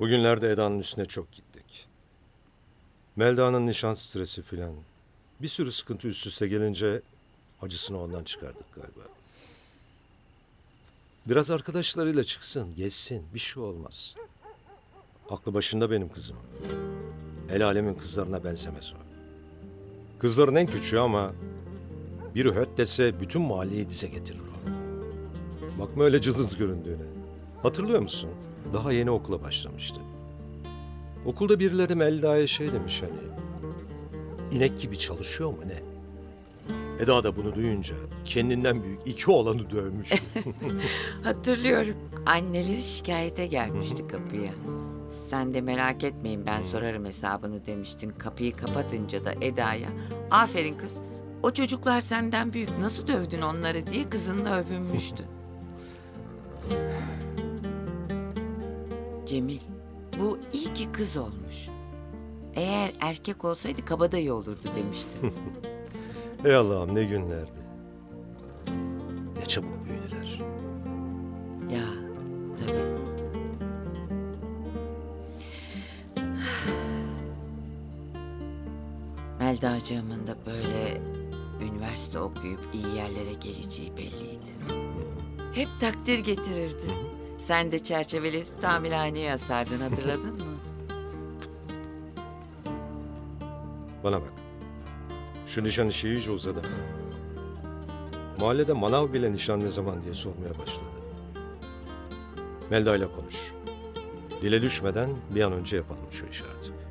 Bugünlerde Eda'nın üstüne çok gittik. Melda'nın nişan stresi filan. Bir sürü sıkıntı üst üste gelince acısını ondan çıkardık galiba. Biraz arkadaşlarıyla çıksın, gezsin, bir şey olmaz. Aklı başında benim kızım. El alemin kızlarına benzemez o. Kızların en küçüğü ama biri höt dese bütün mahalleyi dize getirir o. Bakma öyle cılız göründüğüne. Hatırlıyor musun? Daha yeni okula başlamıştı. Okulda birileri Melda'ya şey demiş hani. İnek gibi çalışıyor mu ne? Eda da bunu duyunca kendinden büyük iki oğlanı dövmüş. Hatırlıyorum. Anneleri şikayete gelmişti kapıya. Sen de merak etmeyin ben sorarım hesabını demiştin. Kapıyı kapatınca da Eda'ya aferin kız o çocuklar senden büyük nasıl dövdün onları diye kızınla övünmüştün. Cemil bu iyi ki kız olmuş. Eğer erkek olsaydı kabadayı olurdu demiştin. Ey Allah'ım ne günlerdi. Ne çabuk büyüdüler. Ya tabii. Melda'cığımın da böyle üniversite okuyup iyi yerlere geleceği belliydi. Hep takdir getirirdi. Sen de çerçeveletip tamirhaneye asardın hatırladın mı? Bana bak. Şu nişan işi iyice uzadı. Mahallede manav bile nişan ne zaman diye sormaya başladı. Melda ile konuş. Dile düşmeden bir an önce yapalım şu işi artık.